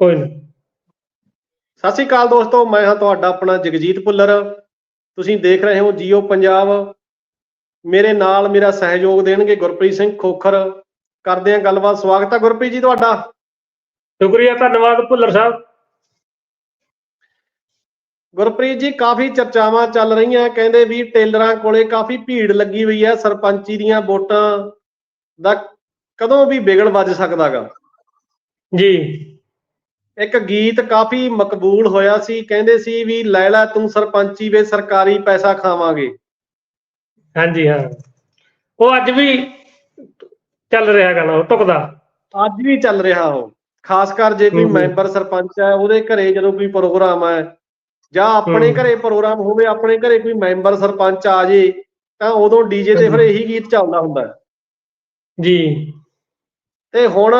ਕੋਈ ਨਹੀਂ ਸਤਿ ਸ਼੍ਰੀ ਅਕਾਲ ਦੋਸਤੋ ਮੈਂ ਹਾਂ ਤੁਹਾਡਾ ਆਪਣਾ ਜਗਜੀਤ ਭੁੱਲਰ। ਤੁਸੀਂ ਦੇਖ ਰਹੇ ਹੋ ਜੀਓ ਪੰਜਾਬ। ਮੇਰੇ ਨਾਲ ਮੇਰਾ ਸਹਿਯੋਗ ਦੇਣਗੇ ਗੁਰਪ੍ਰੀਤ ਸਿੰਘ ਖੋਖਰ। ਕਰਦੇ ਹਾਂ ਗੱਲਬਾਤ। ਸਵਾਗਤ ਹੈ ਗੁਰਪ੍ਰੀਤ ਜੀ ਤੁਹਾਡਾ। ਸ਼ੁਕਰੀਆ ਧੰਨਵਾਦ ਭੁੱਲਰ ਸਾਹਿਬ। ਗੁਰਪ੍ਰੀਤ ਜੀ ਕਾਫੀ ਚਰਚਾਵਾਂ ਚੱਲ ਰਹੀਆਂ। ਕਹਿੰਦੇ ਵੀ ਟੇਲਰਾਂ ਕੋਲੇ ਕਾਫੀ ਭੀੜ ਲੱਗੀ ਹੋਈ ਹੈ। ਸਰਪੰਚੀ ਦੀਆਂ ਵੋਟਾਂ ਦਾ ਕਦੋਂ ਵੀ ਵਿਗੜ ਵੱਜ ਸਕਦਾਗਾ। ਜੀ। ਇੱਕ ਗੀਤ ਕਾਫੀ ਮਕਬੂਲ ਹੋਇਆ ਸੀ ਕਹਿੰਦੇ ਸੀ ਵੀ ਲੈਲਾ ਤੂੰ ਸਰਪੰਚੀ ਵੇ ਸਰਕਾਰੀ ਪੈਸਾ ਖਾਵਾਂਗੇ ਹਾਂਜੀ ਹਾਂ ਉਹ ਅੱਜ ਵੀ ਚੱਲ ਰਿਹਾ ਗਾਣਾ ਉਹ ਟੁਕਦਾ ਅੱਜ ਵੀ ਚੱਲ ਰਿਹਾ ਉਹ ਖਾਸ ਕਰ ਜੇ ਕੋਈ। ਮੈਂਬਰ ਸਰਪੰਚ ਹੈ ਉਹਦੇ ਘਰੇ ਜਦੋਂ ਕੋਈ ਪ੍ਰੋਗਰਾਮ ਹੈ ਜਾਂ ਆਪਣੇ। ਘਰੇ ਪ੍ਰੋਗਰਾਮ ਹੋਵੇ ਆਪਣੇ ਘਰੇ ਕੋਈ ਮੈਂਬਰ ਸਰਪੰਚ ਆ ਜੇ ਤਾਂ ਉਦੋਂ ਡੀਜੇ ਤੇ ਫਿਰ ਇਹੀ ਗੀਤ ਚੱਲਦਾ ਹੁੰਦਾ। ਜੀ ਤੇ ਹੁਣ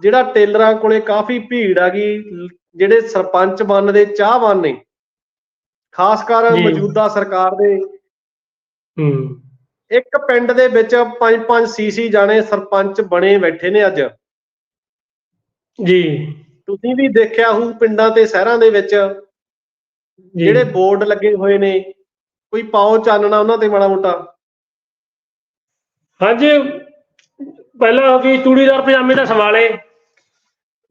ਜਿਹੜਾ ਟੇਲਰਾਂ ਕੋਲੇ ਕਾਫੀ ਭੀੜ ਆ ਗਈ ਜਿਹੜੇ ਸਰਪੰਚ ਬਣਨ ਦੇ ਚਾਹਵਾਨ ਨੇ। ਖਾਸ ਕਰ। ਮੌਜੂਦਾ ਸਰਕਾਰ ਦੇ। ਹੂੰ। ਇੱਕ ਪਿੰਡ ਦੇ ਵਿੱਚ ਪੰਜ ਪੰਜ ਸੀਸੀ ਜਾਣੇ ਸਰਪੰਚ ਬਣੇ ਬੈਠੇ ਨੇ ਅੱਜ। ਜੀ। ਤੁਸੀਂ ਵੀ ਦੇਖਿਆ ਹੋਊ ਪਿੰਡਾਂ ਤੇ ਸ਼ਹਿਰਾਂ ਦੇ ਵਿੱਚ ਜਿਹੜੇ ਬੋਰਡ ਲੱਗੇ ਹੋਏ ਨੇ। ਕੋਈ ਪਾਓ ਚਾਨਣਾ ਉਹਨਾਂ ਤੇ ਮਾੜਾ ਮੋਟਾ। ਹਾਂਜੀ। ਪਹਿਲਾਂ ਵੀ ਚੂੜੀਦਾਰ ਪਜਾਮੇ ਦਾ ਸਵਾਲੇ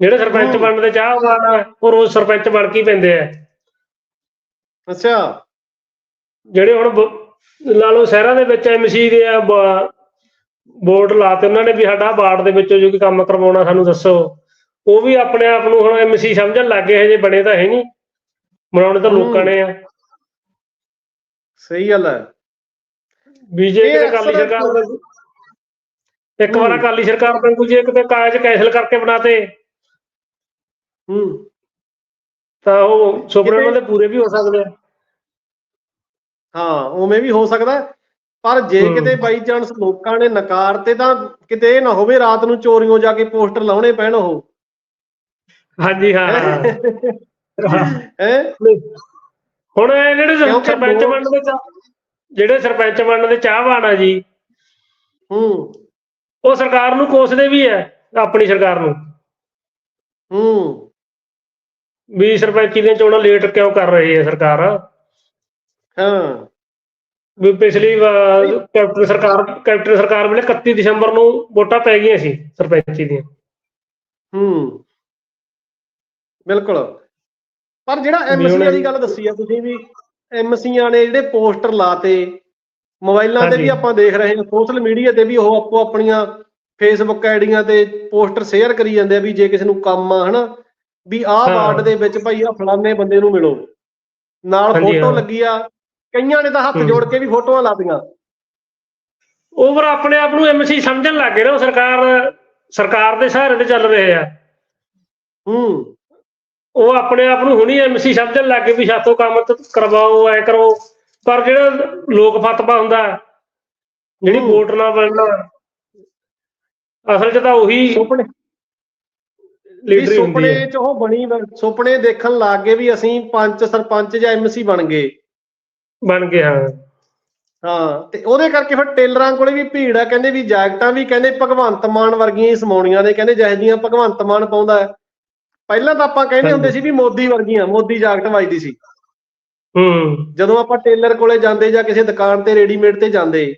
ਜਿਹੜੇ ਸਰਪੰਚ। ਬਣਨ ਦੇ ਚਾਹਵਾਨ ਆ ਉਹ ਰੋਜ਼ ਸਰਪੰਚ ਬਣ ਕੇ ਹੀ ਪੈਂਦੇ ਆ। ਅੱਛਾ। ਜਿਹੜੇ ਹੁਣ ਬ- ਲਾ ਲਓ ਸ਼ਹਿਰਾਂ ਦੇ ਵਿੱਚ ਐਮਸੀ ਦੇ ਆ ਬੋਰਡ ਲਾਤੇ ਉਹਨਾਂ ਨੇ ਵੀ ਸਾਡਾ ਵਾਰਡ ਦੇ ਵਿੱਚੋਂ ਜੋ ਕੋਈ ਕੰਮ ਕਰਵਾਉਣਾ ਸਾਨੂੰ ਦੱਸੋ। ਉਹ ਵੀ ਆਪਣੇ ਆਪ ਨੂੰ ਹੁਣ ਐਮਸੀ ਸਮਝਣ ਲੱਗ ਗਏ ਹਜੇ ਬਣੇ ਤਾਂ ਹੈ ਨਹੀਂ। ਬਣਾਉਣੇ ਤਾਂ ਲੋਕਾਂ ਨੇ ਆ। ਸਹੀ ਗੱਲ ਹੈ। ਬੀਜੇਪੀ ਤੇ ਅਕਾਲੀ ਸਰਕਾਰ ਇੱਕ ਵਾਰ। ਅਕਾਲੀ ਸਰਕਾਰ ਵਾਂਗੂ ਜੇ ਕਿਤੇ ਕਾਗਜ਼ ਕੈਂਸਲ ਕਰਕੇ ਬਣਾਤੇ। ਹੂੰ। ਤਾਂ ਉਹ ਸੁਪਨੇ ਉਹਨਾਂ ਦੇ ਪੂਰੇ ਵੀ ਹੋ ਸਕਦੇ ਆ। ਹਾਂ ਉਵੇਂ ਵੀ ਹੋ ਸਕਦਾ। ਹੈ। ਪਰ ਜੇ ਹੂੰ। ਕਿਤੇ ਬਾਈ ਚਾਂਸ ਲੋਕਾਂ ਨੇ ਨਕਾਰ ਤੇ ਤਾਂ ਕਿਤੇ ਇਹ ਨਾ ਹੋਵੇ ਰਾਤ ਨੂੰ ਚੋਰੀਆਂ ਜਾ ਕੇ ਪੋਸਟਰ ਲਾਉਣੇ ਪੈਣ ਉਹ। ਹਾਂਜੀ ਹਾਂ। ਹਾਂ? ਹੈ ਹੁਣ ਇਹ ਜਿਹੜੇ ਸਰਪੰਚ ਬਣਨ ਦੇ ਚਾਹ ਜਿਹੜੇ ਸਰਪੰਚ ਬਣਨ ਦੇ ਚਾਹਵਾਨ ਆ ਜੀ ਹੂੰ। ਉਹ ਸਰਕਾਰ ਨੂੰ ਕੋਸਦੇ ਵੀ ਐ ਆਪਣੀ ਸਰਕਾਰ ਨੂੰ। ਹੂੰ। ਵੀ ਸਰਪੰਚੀ ਦੀਆਂ ਚੋਣਾਂ ਲੇਟ ਕਿਉਂ ਕਰ ਰਹੀ ਹੈ ਸਰਕਾਰ? ਹਾਂ। ਵੀ ਪਿਛਲੀ ਵਾਰ ਕੈਪਟਨ ਸਰਕਾਰ ਕੈਪਟਨ ਸਰਕਾਰ ਵੇਲੇ 31 ਦਸੰਬਰ ਨੂੰ ਵੋਟਾਂ ਪੈ ਗਈਆਂ ਸੀ ਸਰਪੰਚੀ ਦੀਆਂ। ਹੂੰ। ਬਿਲਕੁਲ। ਪਰ ਜਿਹੜਾ ਐਮਸੀ ਵਾਲੀ ਗੱਲ ਦੱਸੀ ਆ ਤੁਸੀਂ ਵੀ ਐਮਸੀਆਂ ਨੇ ਜਿਹੜੇ ਪੋਸਟਰ ਲਾਤੇ ਮੋਬਾਈਲਾਂ ਤੇ। ਵੀ ਆਪਾਂ ਦੇਖ ਰਹੇ ਹਾਂ ਸੋਸ਼ਲ ਮੀਡੀਆ ਤੇ ਵੀ ਉਹ ਆਪੋ ਆਪਣੀਆਂ ਫੇਸਬੁੱਕ ਆਈਡੀਆਂ ਤੇ ਪੋਸਟਰ ਸ਼ੇਅਰ ਕਰੀ ਜਾਂਦੇ ਆ ਵੀ ਜੇ ਕਿਸੇ ਨੂੰ ਕੰਮ ਆ ਹਨਾ। ਵੀ ਆਹ। ਵਾਰਡ ਦੇ ਵਿੱਚ ਭਾਈ ਆ ਫਲਾਣੇ ਬੰਦੇ ਨੂੰ ਮਿਲੋ ਨਾਲ ਫੋਟੋ। ਲੱਗੀ ਆ ਕਈਆਂ ਨੇ ਤਾਂ ਹੱਥ। ਜੋੜ ਕੇ ਵੀ ਫੋਟੋਆਂ ਲਾਤੀਆਂ ਓਵਰ ਆਪਣੇ ਆਪ ਨੂੰ ਐਮਸੀ ਸਮਝਣ ਲੱਗ ਗਏ ਨਾ ਉਹ ਸਰਕਾਰ ਸਰਕਾਰ ਦੇ ਸਹਾਰੇ ਤੇ ਚੱਲ ਰਹੇ ਆ ਹੂੰ ਉਹ ਆਪਣੇ ਆਪ ਨੂੰ ਹੁਣੀ ਐਮਸੀ ਸਮਝਣ ਲੱਗ ਗਏ ਵੀ ਸਾਥੋਂ ਕੰਮ ਕਰਵਾਓ ਐ ਕਰੋ ਪਰ ਜਿਹੜਾ ਲੋਕ ਫਤਵਾ ਹੁੰਦਾ ਜਿਹੜੀ। ਵੋਟ ਨਾਲ ਬਣਨਾ ਅਸਲ 'ਚ ਤਾਂ ਉਹੀ ਲੀਡਰ ਹੁੰਦੀ ਸੁਪਨੇ ਹੈ। ਚ ਉਹ ਬਣੀ ਸੁਪਨੇ ਦੇਖਣ ਲੱਗ ਗਏ ਵੀ ਅਸੀਂ ਪੰਚ ਸਰਪੰਚ ਜਾਂ ਐਮਸੀ ਬਣ ਗਏ। ਬਣ ਗਏ ਹਾਂ। ਹਾਂ ਤੇ ਉਹਦੇ ਕਰਕੇ ਫਿਰ ਟੇਲਰਾਂ ਕੋਲੇ ਵੀ ਭੀੜ ਆ। ਕਹਿੰਦੇ ਵੀ ਜੈਕਟਾਂ ਵੀ ਕਹਿੰਦੇ ਭਗਵੰਤ ਮਾਨ ਵਰਗੀਆਂ ਹੀ ਸਮਾਉਣੀਆਂ ਨੇ। ਕਹਿੰਦੇ ਜਿਹੋ ਜਿਹੀਆਂ ਭਗਵੰਤ ਮਾਨ ਪਾਉਂਦਾ ਹੈ। ਪਹਿਲਾਂ ਤਾਂ ਆਪਾਂ ਕਹਿੰਦੇ ਹੁੰਦੇ ਸੀ ਵੀ ਮੋਦੀ ਵਰਗੀਆਂ ਮੋਦੀ ਜੈਕਟ ਵੱਜਦੀ ਸੀ। ਹੂੰ। ਜਦੋਂ ਆਪਾਂ ਟੇਲਰ ਕੋਲੇ ਜਾਂਦੇ ਜਾਂ ਕਿਸੇ ਦੁਕਾਨ ਤੇ ਰੈਡੀਮੇਡ ਤੇ ਜਾਂਦੇ।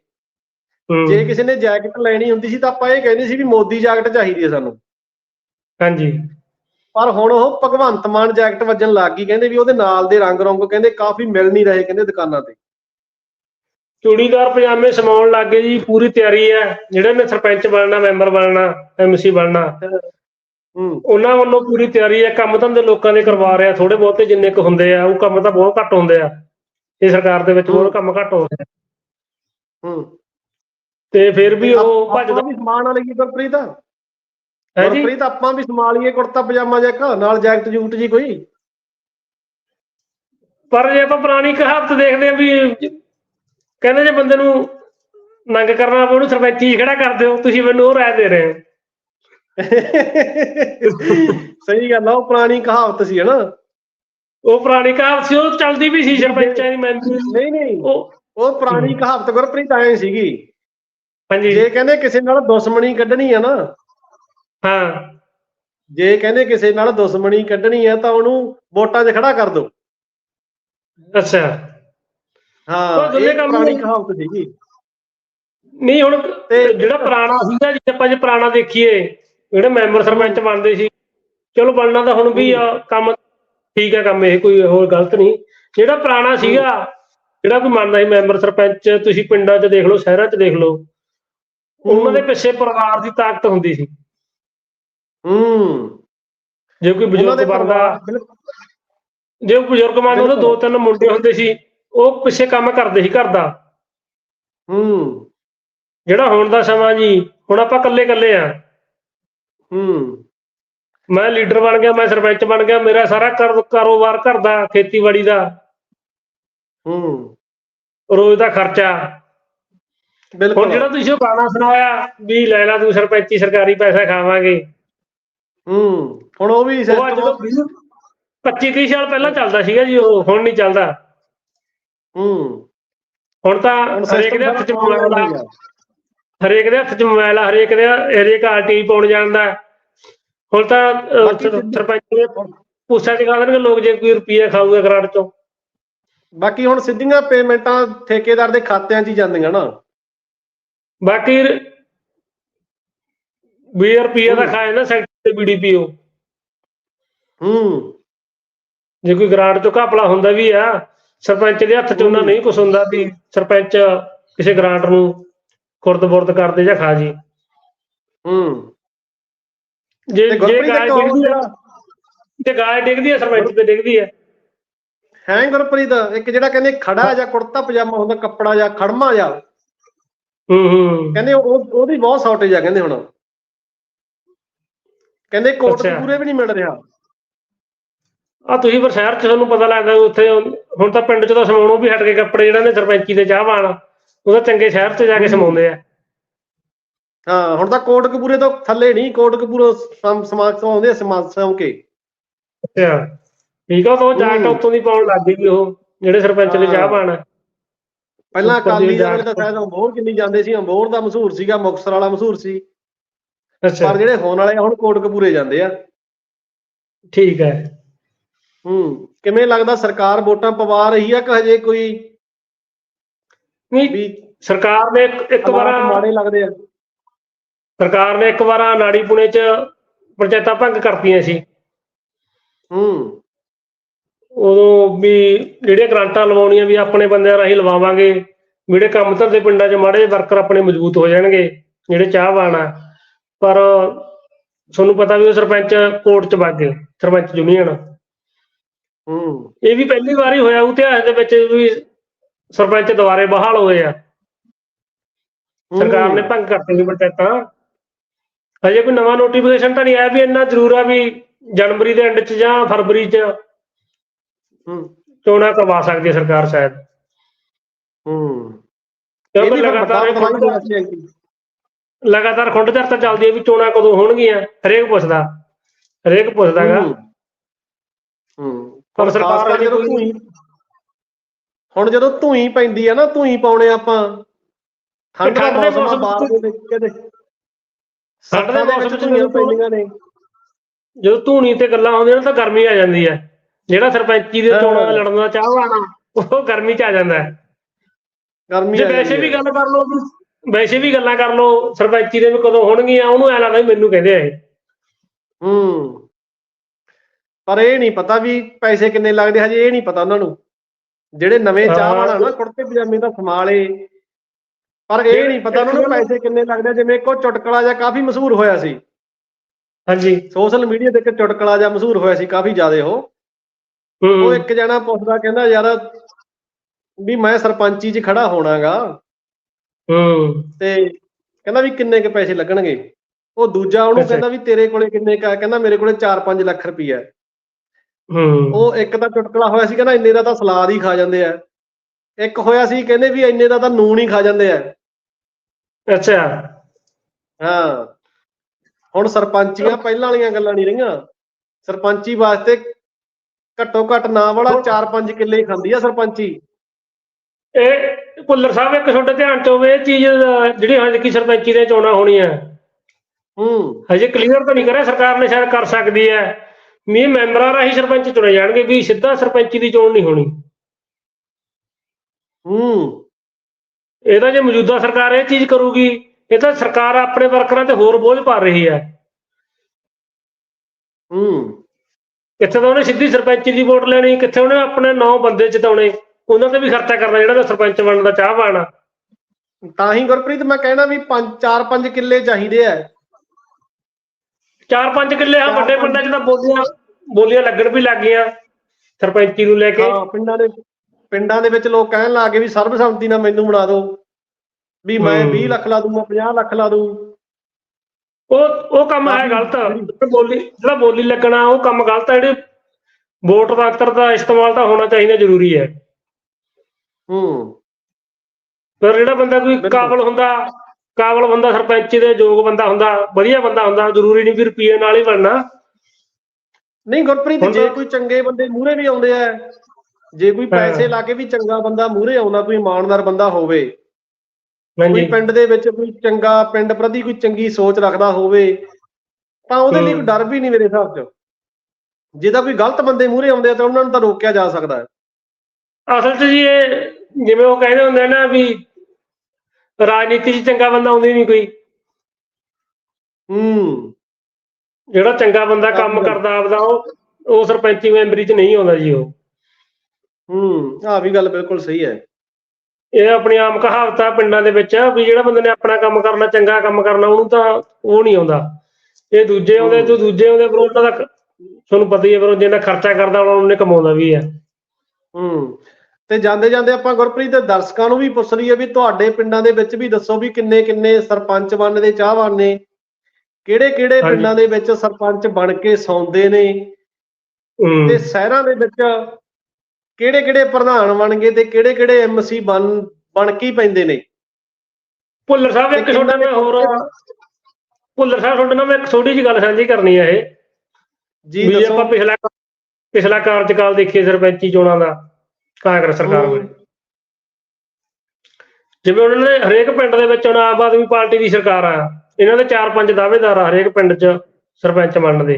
ਹੂੰ। ਜੇ ਕਿਸੇ ਨੇ ਜੈਕਟ ਲੈਣੀ ਹੁੰਦੀ ਸੀ ਤਾਂ ਆਪਾਂ ਇਹ ਕਹਿੰਦੇ ਸੀ ਵੀ ਮੋਦੀ ਜੈਕਟ ਚਾਹੀਦੀ ਹੈ ਸਾਨੂੰ। ਹਾਂਜੀ। ਪਰ ਹੁਣ ਉਹ ਭਗਵੰਤ ਮਾਨ ਜੈਕਟ ਵੱਜਣ ਲੱਗ ਗਈ ਕਹਿੰਦੇ ਵੀ ਉਹਦੇ ਨਾਲ ਦੇ ਰੰਗ ਰੰਗ ਕਹਿੰਦੇ ਕਾਫੀ ਮਿਲ ਨਹੀਂ ਰਹੇ ਕਹਿੰਦੇ ਦੁਕਾਨਾਂ ਤੇ। ਚੂੜੀਦਾਰ ਪਜਾਮੇ ਸਮਾਉਣ ਲੱਗ ਗਏ ਜੀ ਪੂਰੀ ਤਿਆਰੀ ਹੈ। ਜਿਹੜੇ ਨੇ ਸਰਪੰਚ ਬਣਨਾ ਮੈਂਬਰ ਬਣਨਾ ਐਮਸੀ ਬਣਨਾ। ਹੂੰ। ਉਹਨਾਂ ਵੱਲੋਂ ਪੂਰੀ ਤਿਆਰੀ ਹੈ ਕੰਮ ਧੰਦੇ ਲੋਕਾਂ ਦੇ ਕਰਵਾ ਰਿਹਾ ਥੋੜੇ ਬਹੁਤੇ ਜਿੰਨੇ ਕੁ ਹੁੰਦੇ ਆ ਉਹ ਕੰਮ ਤਾਂ ਬਹੁਤ ਘੱਟ ਹੁੰਦੇ ਆ। ਇਹ ਸਰਕਾਰ ਦੇ ਵਿੱਚ ਬਹੁਤ ਕੰਮ ਘੱਟ ਹੁੰਦੇ ਆ। ਹੂੰ। ਤੇ ਫਿਰ ਵੀ ਉਹ ਭੱਜਦਾ ਵੀ ਸਮਾਨ ਵਾਲੀ ਗੁਰਪ੍ਰੀਤ? ਹੈ ਜੀ? ਗੁਰਪ੍ਰੀਤ ਆਪਾਂ ਵੀ ਸੰਭਾਲੀਏ ਕੁੜਤਾ ਪਜਾਮਾ ਜੈਕ ਨਾਲ ਜੈਕਟ ਜੂਕਟ ਜੀ ਕੋਈ। ਪਰ ਜੇ ਆਪਾਂ ਪੁਰਾਣੀ ਕਹਾਵਤ ਦੇਖਦੇ ਆ ਵੀ ਕਹਿੰਦੇ ਜੇ ਬੰਦੇ ਨੂੰ ਨੰਗ ਕਰਨਾ ਪਵੇ ਉਹਨੂੰ ਸਰਪੰਚੀ ਖੜਾ ਕਰ ਦਿਓ ਤੁਸੀਂ ਮੈਨੂੰ ਉਹ ਰਾਏ ਦੇ ਰਹੇ ਹੋ। ਸਹੀ ਗੱਲ ਆ ਉਹ ਪੁਰਾਣੀ ਕਹਾਵਤ ਸੀ ਹਨਾ? ਉਹ ਪੁਰਾਣੀ ਕਹਾਵਤ ਸੀ ਉਹ ਚੱਲਦੀ ਵੀ ਸੀ ਸਰਪੰਚਾਂ ਦੀ ਮੈਂਬਰੀ ਨਹੀਂ ਨਹੀਂ ਉਹ ਉਹ ਪੁਰਾਣੀ ਕਹਾਵਤ ਗੁਰਪ੍ਰੀਤ ਐ ਸੀਗੀ। ਹਾਂਜੀ। ਜੇ ਕਹਿੰਦੇ ਕਿਸੇ ਨਾਲ ਦੁਸ਼ਮਣੀ ਕੱਢਣੀ ਆ ਨਾ ਹਾਂ। ਜੇ ਕਹਿੰਦੇ ਕਿਸੇ ਨਾਲ ਦੁਸ਼ਮਣੀ ਕੱਢਣੀ ਹੈ ਤਾਂ ਉਹਨੂੰ ਵੋਟਾਂ 'ਚ ਖੜਾ ਕਰ ਦਿਓ ਅੱਛਾ। ਹਾਂ ਇਹ ਪੁਰਾਣੀ। ਕਹਾਵਤ ਸੀਗੀ। ਨਹੀਂ ਹੁਣ ਤੇ- ਜਿਹੜਾ ਪੁਰਾਣਾ ਸੀਗਾ ਜੇ ਆਪਾਂ ਜੇ ਪੁਰਾਣਾ ਦੇਖੀਏ ਜਿਹੜੇ ਮੈਂਬਰ ਸਰਪੰਚ ਬਣਦੇ ਸੀ ਚਲੋ ਬਣਨਾ ਤਾਂ ਹੁਣ ਵੀ ਆ ਕੰਮ ਠੀਕ ਹੈ ਕੰਮ ਇਹ ਕੋਈ ਹੋਰ ਗਲਤ ਨਹੀਂ। ਜਿਹੜਾ ਪੁਰਾਣਾ ਸੀਗਾ ਜਿਹੜਾ ਕੋਈ ਮੰਨਦਾ ਸੀ ਮੈਂਬਰ ਸਰਪੰਚ ਤੁਸੀਂ ਪਿੰਡਾਂ 'ਚ ਦੇਖ ਲਓ ਸ਼ਹਿਰਾਂ 'ਚ ਦੇਖ ਲਓ ਉਹਨਾਂ ਦੇ ਪਿੱਛੇ ਪਰਿਵਾਰ ਦੀ ਤਾਕਤ ਹੁੰਦੀ ਸੀ। ਹੂੰ ਜੇ ਕੋਈ ਉਹਨਾਂ ਬਜ਼ੁਰਗ ਬਣਦਾ ਬਿਲਕੁਲ ਜੇ ਕੋਈ ਬਜ਼ੁਰਗ ਮੰਨ ਉਹਦੇ ਦੋ ਤਿੰਨ ਮੁੰਡੇ ਹੁੰਦੇ ਸੀ ਉਹ ਪਿੱਛੇ ਕੰਮ ਕਰਦੇ ਸੀ ਘਰ ਦਾ। ਹੂੰ। ਜਿਹੜਾ ਹੁਣ ਦਾ ਸਮਾਂ ਜੀ ਹੁਣ ਆਪਾਂ ਇਕੱਲੇ ਇਕੱਲੇ ਆ। ਹੂੰ। ਮੈਂ ਲੀਡਰ ਬਣ ਗਿਆ ਮੈਂ ਸਰਪੰਚ ਬਣ ਗਿਆ ਮੇਰਾ ਸਾਰਾ ਕਰ- ਕਾਰੋਬਾਰ ਘਰ ਦਾ ਖੇਤੀਬਾੜੀ ਦਾ। ਹੂੰ। ਰੋਜ਼ ਦਾ ਖਰਚਾ। ਹੁਣ ਬਿਲਕੁਲ। ਜਿਹੜਾ ਤੁਸੀਂ ਉਹ ਗਾਣਾ ਸੁਣਾਇਆ ਵੀ ਲੈ ਲਾ ਤੂੰ ਸਰਪੰਚੀ ਸਰਕਾਰੀ ਪੈਸਾ ਖਾਵਾਂਗੇ। ਹੂੰ ਹੁਣ ਉਹ ਵੀ ਉਹ ਅੱਜ ਤੋਂ system- 25 30 ਸਾਲ ਪਹਿਲਾਂ ਚੱਲਦਾ ਸੀਗਾ ਜੀ ਉਹ ਹੁਣ ਨਹੀਂ ਚੱਲਦਾ। ਹੂੰ। ਹੁਣ ਤਾਂ ਹੁਣ ਹਰੇਕ ਦੇ ਹੱਥ 'ਚ ਮੋਬਾਈਲ ਆ। ਹਰੇਕ ਦੇ ਹੱਥ 'ਚ ਮੋਬਾਈਲ ਆ ਹਰੇਕ ਦੇ ਹਰੇਕ ਆਰਟੀ ਪਾਉਣ ਜਾਂਦਾ ਹੁਣ ਤਾਂ ਅਹ, ਬਾਕੀ ਸਰ- ਸਰਪੰਚ ਦੇ ਪੁੱਛਾ ਚਗਾ ਦੇਣਗੇ ਲੋਕ ਜੇ ਕੋਈ ਰੁਪਈਆ ਖਾਊਗਾ ਗਰਾਂਟ ਚੋਂ। ਬਾਕੀ ਹੁਣ ਸਿੱਧੀਆਂ ਪੇਮੈਂਟਾਂ ਠੇਕੇਦਾਰ ਦੇ ਖਾਤਿਆਂ 'ਚ ਹੀ ਜਾਂਦੀਆਂ ਨਾ। ਬਾਕੀ 20 ਰੁਪਈਆ ਦਾ ਖਾਏ ਨਾ ਸੈਕਟਰ ਤੇ ਬੀਡੀਪੀਓ ਹੂੰ। ਜੇ ਕੋਈ ਗ੍ਰਾਂਟ ਚੋਂ ਘਪਲਾ ਹੁੰਦਾ ਵੀ ਆ ਸਰਪੰਚ ਦੇ ਹੱਥ 'ਚ ਉਹਨਾਂ ਨਹੀਂ ਕੁਛ ਹੁੰਦਾ ਵੀ ਸਰਪੰਚ ਕਿਸੇ ਗ੍ਰਾਂਟ ਨੂੰ ਖੁਰਦ-ਬੁਰਦ ਕਰਦੇ ਜਾਂ ਖਾ ਜੀ। ਹੂੰ। ਜੇ ਜੇ ਹੋਰ ਡਿੱਗਦੀ ਆ ਤੇ ਗਾय ਡਿੱਗਦੀ ਆ ਸਰਪੰਚ ਤੇ ਡਿੱਗਦੀ ਆ। ਹੈ ਗੁਰਪ੍ਰੀਤ ਇੱਕ ਜਿਹੜਾ ਕਹਿੰਦੇ ਖੜਾ ਜਾਂ ਕੁੜਤਾ ਪਜਾਮਾ ਹੁੰਦਾ ਕੱਪੜਾ ਜਾਂ ਖੜਮਾ ਜਾਂ। ਹੂੰ ਹੂੰ। ਕਹਿੰਦੇ ਉਹ ਉਹਦੀ ਬਹੁਤ ਸ਼ਾਰਟੇਜ ਆ ਕਹਿੰਦੇ ਹੁਣ। ਕਹਿੰਦੇ ਕੋਟ ਅੱਛਾ। ਪੂਰੇ ਵੀ ਨਹੀਂ ਮਿਲ ਰਿਹਾ। ਆ ਤੁਸੀਂ ਪਰ ਸ਼ਹਿਰ 'ਚ ਤੁਹਾਨੂੰ ਪਤਾ ਲੱਗਦਾ ਉੱਥੇ ਹੁਣ ਤਾਂ ਪਿੰਡ 'ਚ ਤਾਂ ਸਮਾਉਣੋਂ ਵੀ ਹਟ ਕੇ ਕੱਪੜੇ ਜਿਹੜਾ ਨੇ ਸਰਪੰਚੀ ਦੇ ਚਾਹਵਾਨ ਉਹਦਾ ਚੰਗੇ ਸ਼ਹਿਰ 'ਚ ਜਾ ਕੇ ਸਮਾਉਂਦੇ ਆ। ਹਾਂ ਹੁਣ ਤਾਂ ਕੋਟ ਕਪੂਰੇ ਤੋਂ ਥੱਲੇ ਨਹੀਂ ਕੋਟ ਕਪੂਰੇ ਸਮਾਜ ਤੋਂ ਆਉਂਦੇ ਸਮਾਜ ਤੋਂ ਕੇ। ਅੱਛਾ ਠੀਕ ਆ ਤਾਂ ਉਹ ਜਾਟ। ਉੱਤੋਂ ਦੀ ਪਾਉਣ ਲੱਗ ਗਈ ਉਹ ਜਿਹੜੇ ਸਰਪੰਚ ਦੇ ਹਾਂ। ਚਾਹਵਾਨ ਆ ਪਹਿਲਾਂ ਦੀ ਅਕਾਲੀ ਵਾਲੇ ਤਾਂ ਸ਼ਾਇਦ ਅੰਬੋਰ ਕਿੰਨੀ ਜਾਂਦੇ ਸੀ ਅੰਬੋਰ ਦਾ ਮਸ਼ਹੂਰ ਸੀਗਾ ਮੁਕਤਸਰ ਵਾਲਾ ਮਸ਼ਹੂਰ ਸੀ। ਪਰ ਜਿਹੜੇ ਹੋਣ ਵਾਲੇ ਆ ਹੁਣ ਕੋਟ ਕਪੂਰੇ ਜਾਂਦੇ ਆ। ਠੀਕ ਹੈ। ਹੂੰ ਕਿਵੇਂ ਲੱਗਦਾ ਸਰਕਾਰ ਵੋਟਾਂ ਪਵਾ ਰਹੀ ਆ ਕਿ ਹਜੇ ਕੋਈ ਨਹੀਂ ਸਰਕਾਰ ਨੇ ਇੱਕ ਵਾਰ ਮਾੜੇ ਲੱਗਦੇ ਆ? ਸਰਕਾਰ ਨੇ ਇੱਕ ਵਾਰ ਨਾੜੀ ਪੁਣੇ 'ਚ ਪੰਚਾਇਤਾਂ ਭੰਗ ਕਰਤੀਆਂ ਸੀ। ਹੂੰ। ਉਦੋਂ ਵੀ ਜਿਹੜੀਆਂ ਗ੍ਰਾਂਟਾਂ ਲਵਾਉਣੀਆਂ ਵੀ ਆਪਣੇ ਬੰਦਿਆਂ ਰਾਹੀਂ ਲਵਾਵਾਂਗੇ ਜਿਹੜੇ ਕੰਮ ਧੰਦੇ ਪਿੰਡਾਂ 'ਚ ਮਾੜੇ ਵਰਕਰ ਆਪਣੇ ਮਜ਼ਬੂਤ ਹੋ ਜਾਣਗੇ ਜਿਹੜੇ ਚਾਹਵਾਨ ਆ। ਪਰ ਤੁਹਾਨੂੰ ਪਤਾ ਵੀ ਉਹ ਸਰਪੰਚ ਕੋਰਟ 'ਚ ਵਗ ਗਏ ਸਰਪੰਚ ਯੂਨੀਅਨ ਹੂੰ। ਇਹ ਵੀ ਪਹਿਲੀ ਵਾਰ ਹੋਇਆ ਇਤਿਹਾਸ ਦੇ ਵਿੱਚ ਵੀ ਸਰਪੰਚ ਦੁਬਾਰੇ ਬਹਾਲ ਹੋਏ ਆ। ਸਰਕਾਰ ਨੇ ਭੰਗ ਕਰਤੀ ਸੀ ਪੰਚਾਇਤਾਂ ਹਜੇ ਕੋਈ ਨਵਾਂ ਨੋਟੀਫਿਕੇਸ਼ਨ ਤਾਂ ਨਹੀਂ ਆਇਆ ਵੀ ਇੰਨਾ ਜ਼ਰੂਰ ਆ ਵੀ ਜਨਵਰੀ ਦੇ ਐਂਡ 'ਚ ਜਾਂ ਫਰਵਰੀ 'ਚ ਹੂੰ। ਚੋਣਾਂ ਕਰਵਾ ਸਕਦੀ ਹੈ ਸਰਕਾਰ ਸ਼ਾਇਦ। ਹੂੰ। ਕਿਉਂਕਿ ਲਗਾਤਾਰ ਬਦਲਾਅ ਖੁੰਡ- ਹੋਇਆ ਸੀ ਐਤਕੀ। ਲਗਾਤਾਰ ਖੁੰਡ ਚਰਚਾ ਚੱਲਦੀ ਹੈ ਵੀ ਚੋਣਾਂ ਕਦੋਂ ਹੋਣਗੀਆਂ? ਹਰੇਕ ਪੁੱਛਦਾ। ਹਰੇਕ ਪੁੱਛਦਾਗਾ। ਹੂੰ। ਪਰ ਸਰਕਾਰ ਜਦੋਂ ਕੋਈ- ਧੂਈ ਹੁਣ ਜਦੋਂ ਧੂਈ ਪੈਂਦੀ ਆ ਨਾ ਧੂਈ ਪਾਉਣੇ ਆਪਾਂ। ਠੰਡ ਦਾ ਦੇ ਮੌਸਮ ਬਾਹਰ ਦੇ ਵਿੱਚ ਕਦੇ ਠੰਡ ਦੇ ਦੇ ਮੌਸਮ ਵਿੱਚ ਚ ਧੂਈਆਂ ਪੈਂਦੀਆਂ ਨੇ। ਜਦੋਂ ਧੂਣੀ ਤੇ ਗੱਲਾਂ ਹੁੰਦੀਆਂ ਨੇ ਤਾਂ ਗਰਮੀ ਆ ਜਾਂਦੀ ਹੈ ਜਿਹੜਾ ਸਰਪੰਚੀ ਦੇ। ਚੋਣਾਂ ਲੜਨ ਦਾ ਚਾਹਵਾਨ ਉਹ ਗਰਮੀ 'ਚ ਆ ਜਾਂਦਾ। ਹੈ ਗਰਮੀ ਜੇ ਵੈਸੇ ਵੀ। ਗੱਲ ਕਰ ਲਓ ਵੀ ਵੈਸੇ ਵੀ ਗੱਲਾਂ ਕਰ ਲਓ ਸਰਪੰਚੀ ਦੇ ਵੀ ਕਦੋਂ ਹੋਣਗੀਆਂ ਉਹਨੂੰ ਐ ਲੱਗਦਾ ਵੀ ਮੈਨੂੰ ਕਹਿੰਦੇ ਆ ਇਹ। ਹੂੰ। ਪਰ ਇਹ ਨਹੀਂ ਪਤਾ ਵੀ ਪੈਸੇ ਕਿੰਨੇ ਲੱਗਦੇ ਹਜੇ ਇਹ ਨਹੀਂ ਪਤਾ ਉਹਨਾਂ ਨੂੰ। ਜਿਹੜੇ ਨਵੇਂ ਹਾਂ। ਚਾਹਵਾਨ ਆ ਨਾ ਕੁੜਤੇ ਪਜਾਮੇ ਦਾ ਸਮਾਲੇ ਪਰ ਇਹ ਨਹੀਂ ਪਤਾ ਉਹਨਾਂ ਨੂੰ ਪੈਸੇ ਕਿੰਨੇ ਲੱਗਦੇ। ਜਿਵੇਂ ਇੱਕੋ ਚੁਟਕਲਾ ਜਾਂ ਕਾਫੀ ਮਸ਼ਹੂਰ ਹੋਇਆ ਸੀ। ਹਾਂਜੀ। ਸੋਸ਼ਲ ਮੀਡੀਆ ਤੇ ਇੱਕ ਚੁਟਕਲਾ ਜਾਂ ਮਸ਼ਹੂਰ ਹੋਇਆ ਸੀ ਕਾਫੀ ਜ਼ਿਆਦਾ ਉਹ। ਉਹ ਇੱਕ ਜਣਾ ਪੁੱਛਦਾ ਕਹਿੰਦਾ ਯਾਰ ਵੀ ਮੈਂ ਸਰਪੰਚੀ 'ਚ ਖੜਾ ਹੋਣਾਗਾ। ਹੂੰ। ਤੇ ਕਹਿੰਦਾ ਵੀ ਕਿੰਨੇ ਕੇ ਪੈਸੇ ਲੱਗਣਗੇ? ਉਹ ਦੂਜਾ ਉਹਨੂੰ। ਕਹਿੰਦਾ ਵੀ ਤੇਰੇ ਕੋਲੇ ਕਿੰਨੇ ਕਾ ਕਹਿੰਦਾ ਮੇਰੇ ਕੋਲੇ 4-5 ਲੱਖ ਰੁਪਈਆ। ਹੈ। ਉਹ ਇੱਕ ਤਾਂ ਚੁਟਕਲਾ ਹੋਇਆ ਸੀ ਕਹਿੰਦਾ ਇੰਨੇ ਦਾ ਤਾਂ ਸਲਾਦ ਹੀ ਖਾ ਜਾਂਦੇ ਆ। ਇੱਕ ਹੋਇਆ ਸੀ ਕਹਿੰਦੇ ਵੀ ਇੰਨੇ ਦਾ ਤਾਂ ਨੂਨ ਹੀ ਖਾ ਜਾਂਦੇ ਆ। ਅੱਛਾ। ਹਾਂ। ਹੁਣ ਸਰਪੰਚੀਆਂ ਪਹਿਲਾਂ ਵਾਲੀਆਂ ਗੱਲਾਂ ਨਹੀਂ ਰਹੀਆਂ। ਸਰਪੰਚੀ ਵਾਸਤੇ ਘੱਟੋ ਘੱਟ ਨਾ ਵਾਲਾ 4-5 ਕਿੱਲੇ ਖਾਂਦੀ ਆ ਸਰਪੰਚੀ। ਇਹ ਭੁੱਲਰ ਸਾਹਿਬ ਇੱਕ ਤੁਹਾਡੇ ਧਿਆਨ ਚ ਹੋਵੇ ਇਹ ਚੀਜ਼ ਜਿਹੜੀ ਹਾਂ ਕਿ ਸਰਪੰਚੀ ਦੀਆਂ ਚੋਣਾਂ ਹੋਣੀਆਂ। ਹੂੰ। ਹਜੇ ਕਲੀਅਰ ਤਾਂ ਨਹੀਂ ਕਰਿਆ ਸਰਕਾਰ ਨੇ ਸ਼ਾਇਦ ਕਰ ਸਕਦੀ ਹੈ। ਇਹ ਮੈਂਬਰਾਂ ਰਾਹੀਂ ਸਰਪੰਚ ਚੁਣੇ ਜਾਣਗੇ ਵੀ ਸਿੱਧਾ ਸਰਪੰਚੀ ਦੀ ਚੋਣ ਨਹੀਂ ਹੋਣੀ। ਹੂੰ। ਇਹ ਤਾਂ ਜੇ ਮੌਜੂਦਾ ਸਰਕਾਰ ਇਹ ਚੀਜ਼ ਕਰੂਗੀ ਇਹ ਤਾਂ ਸਰਕਾਰ ਆਪਣੇ ਵਰਕਰਾਂ ਤੇ ਹੋਰ ਬੋਝ ਪਾ ਰਹੀ ਹੈ। ਹੂੰ। ਕਿੱਥੇ ਤਾਂ ਉਹਨੇ ਸਿੱਧੀ ਸਰਪੰਚੀ ਦੀ ਵੋਟ ਲੈਣੀ ਕਿੱਥੇ ਉਹਨੇ ਆਪਣੇ ਨੌ ਬੰਦੇ ਜਿਤਾਉਣੇ। ਉਹਨਾਂ ਤੇ ਵੀ ਖਰਚਾ ਕਰਨਾ ਜਿਹੜਾ ਦਾ ਸਰਪੰਚ ਬਣਨ ਦਾ ਚਾਹ ਪਾਣਾ ਤਾਂ ਹੀ ਗੁਰਪ੍ਰੀਤ ਮੈਂ ਕਹਿਣਾ ਵੀ 5 4-5 ਕਿੱਲੇ ਚਾਹੀਦੇ ਆ। ਚਾਰ ਪੰਜ ਕਿੱਲੇ ਆ ਵੱਡੇ ਪਿੰਡਾਂ 'ਚ ਤਾਂ ਬੋਲੀਆਂ ਬੋਲੀਆਂ ਲੱਗਣ ਵੀ ਲੱਗ ਗਈਆਂ ਸਰਪੰਚੀ ਨੂੰ ਲੈ ਕੇ। ਹਾਂ ਪਿੰਡਾਂ ਦੇ ਪਿੰਡਾਂ ਦੇ ਵਿੱਚ ਲੋਕ ਕਹਿਣ ਲੱਗੇ ਵੀ ਸਰਬਸੰਮਤੀ ਨਾਲ ਮੈਨੂੰ ਬਣਾ ਦਿਓ। ਵੀ ਮੈਂ ਹੂੰ। 20 ਲੱਖ ਲਾ ਦੂੰ ਮੈਂ 50 ਲੱਖ ਲਾ ਦੂੰ। ਉਹ ਉਹ ਕੰਮ ਹੈ ਗਲਤ। ਜਿਹੜਾ ਬੋਲੀ ਜਿਹੜਾ ਬੋਲੀ ਲੱਗਣਾ ਉਹ ਕੰਮ ਗਲਤ ਹੈ ਜਿਹੜੇ ਵੋਟ ਤੰਤਰ ਦਾ ਇਸਤੇਮਾਲ ਤਾਂ ਹੋਣਾ ਚਾਹੀਦਾ ਜ਼ਰੂਰੀ ਹੈ। ਹੂੰ ਪਰ ਜਿਹੜਾ ਬੰਦਾ ਕੋਈ। ਕਾਬਲ ਹੁੰਦਾ ਕਾਬਲ ਬੰਦਾ ਸਰਪੰਚੀ ਦੇ ਯੋਗ ਬੰਦਾ ਹੁੰਦਾ ਵਧੀਆ ਬੰਦਾ ਹੁੰਦਾ ਜ਼ਰੂਰੀ ਨਹੀਂ ਵੀ ਰੁਪਈਏ ਨਾਲ ਹੀ ਬਣਨਾ ਨਹੀਂ ਗੁਰਪ੍ਰੀਤ ਜੇ ਕੋਈ ਚੰਗੇ ਬੰਦੇ ਮੂਹਰੇ ਵੀ ਆਉਂਦੇ ਆ ਜੇ ਕੋਈ ਪੈਸੇ। ਲਾ ਕੇ ਵੀ ਚੰਗਾ ਬੰਦਾ ਮੂਹਰੇ ਆਉਂਦਾ ਕੋਈ ਇਮਾਨਦਾਰ ਬੰਦਾ ਹੋਵੇ ਕੋਈ ਪਿੰਡ ਦੇ ਵਿੱਚ ਕੋਈ ਚੰਗਾ ਪਿੰਡ ਪ੍ਰਤੀ ਕੋਈ ਚੰਗੀ ਸੋਚ ਰੱਖਦਾ ਹੋਵੇ ਤਾਂ ਉਹਦੇ ਲਈ। ਕੋਈ ਡਰ ਵੀ ਨਹੀਂ ਮੇਰੇ ਹਿਸਾਬ 'ਚ ਜੇ ਤਾਂ ਕੋਈ ਗਲਤ ਬੰਦੇ ਮੂਹਰੇ ਆਉਂਦੇ ਆ ਤਾਂ ਉਹਨਾਂ ਨੂੰ ਤਾਂ ਰੋਕਿਆ ਜਾ ਸਕਦਾ ਹੈ ਅਸਲ 'ਚ ਜੀ ਇਹ ਜਿਵੇਂ ਉਹ ਕਹਿੰਦੇ ਹੁੰਦੇ ਆ ਨਾ ਵੀ ਰਾਜਨੀਤੀ 'ਚ ਚੰਗਾ ਬੰਦਾ ਆਉਂਦਾ ਨਹੀਂ ਕੋਈ। ਹੂੰ। ਜਿਹੜਾ ਚੰਗਾ ਬੰਦਾ ਕੰਮ। ਕਰਦਾ ਆਪਦਾ ਉਹ ਉਹ ਸਰਪੰਚੀ ਮੈਂਬਰੀ 'ਚ ਨਹੀਂ ਆਉਂਦਾ ਜੀ ਉਹ। ਹੂੰ ਆਹ ਵੀ ਗੱਲ ਬਿਲਕੁਲ ਸਹੀ ਹੈ। ਇਹ ਆਪਣੀ ਆਮ ਕਹਾਵਤ ਆ ਪਿੰਡਾਂ ਦੇ ਵਿੱਚ ਵੀ ਜਿਹੜਾ ਬੰਦੇ ਨੇ ਆਪਣਾ ਕੰਮ ਕਰਨਾ ਚੰਗਾ ਕੰਮ ਕਰਨਾ ਉਹਨੂੰ ਤਾਂ ਉਹ ਨਹੀਂ ਆਉਂਦਾ। ਇਹ ਦੂਜੇ ਆਉਂਦੇ ਤੇ ਦੂਜੇ ਆਉਂਦੇ ਪਰ ਉਹਨਾਂ ਦਾ ਤੁਹਾਨੂੰ ਪਤਾ ਹੀ ਹੈ ਪਰ ਉਹ ਜਿੰਨਾ ਖਰਚਾ ਕਰਦਾ ਉਹਨਾਂ ਉਹਨੇ ਕਮਾਉਂਦਾ ਵੀ ਹੈ ਹੂੰ। ਤੇ ਜਾਂਦੇ ਜਾਂਦੇ ਆਪਾਂ ਗੁਰਪ੍ਰੀਤ ਦੇ ਦਰਸ਼ਕਾਂ ਨੂੰ ਵੀ ਪੁੱਛ ਲਈਏ ਵੀ ਤੁਹਾਡੇ ਪਿੰਡਾਂ ਦੇ ਵਿੱਚ ਵੀ ਦੱਸੋ ਵੀ ਕਿੰਨੇ ਕਿੰਨੇ ਸਰਪੰਚ ਬਣਨ ਦੇ ਚਾਹਵਾਨ ਨੇ। ਕਿਹੜੇ ਕਿਹੜੇ। ਪਿੰਡਾਂ ਦੇ ਵਿੱਚ ਸਰਪੰਚ ਬਣ ਕੇ ਸੌਂਦੇ ਨੇ? ਤੇ ਸ਼ਹਿਰਾਂ ਦੇ ਵਿੱਚ ਕਿਹੜੇ ਕਿਹੜੇ ਪ੍ਰਧਾਨ ਬਣ ਗਏ ਤੇ ਕਿਹੜੇ ਕਿਹੜੇ ਐਮਸੀ ਬਣ ਬਣ ਕੇ ਪੈਂਦੇ ਨੇ? ਭੁੱਲਰ ਸਾਹਿਬ ਇੱਕ ਛੋਟਾ ਮੈਂ ਹੋਰ ਭੁੱਲਰ ਸਾਹਿਬ ਤੁਹਾਡੇ ਨਾਲ ਮੈਂ ਇੱਕ ਛੋਟੀ ਜਿਹੀ ਗੱਲ ਸਾਂਝੀ ਕਰਨੀ ਹੈ ਇਹ। ਜੀ ਵੀ ਜੇ ਦੱਸੋ। ਆਪਾਂ ਪਿਛਲਾ ਪਿਛਲਾ ਕਾਰਜਕਾਲ ਦੇਖੀਏ ਸਰਪੰਚੀ ਚੋਣਾਂ ਦਾ। ਕਾਂਗਰਸ ਸਰਕਾਰ। ਵੇਲੇ ਜਿਵੇਂ ਉਹਨਾਂ ਨੇ ਹਰੇਕ ਪਿੰਡ ਦੇ ਵਿੱਚ ਹੁਣ ਆਮ ਆਦਮੀ ਪਾਰਟੀ ਦੀ ਸਰਕਾਰ ਆ ਇਹਨਾਂ ਦੇ ਚਾਰ ਪੰਜ ਦਾਅਵੇਦਾਰ ਆ ਹਰੇਕ ਪਿੰਡ 'ਚ ਸਰਪੰਚ ਬਣਨ ਦੇ।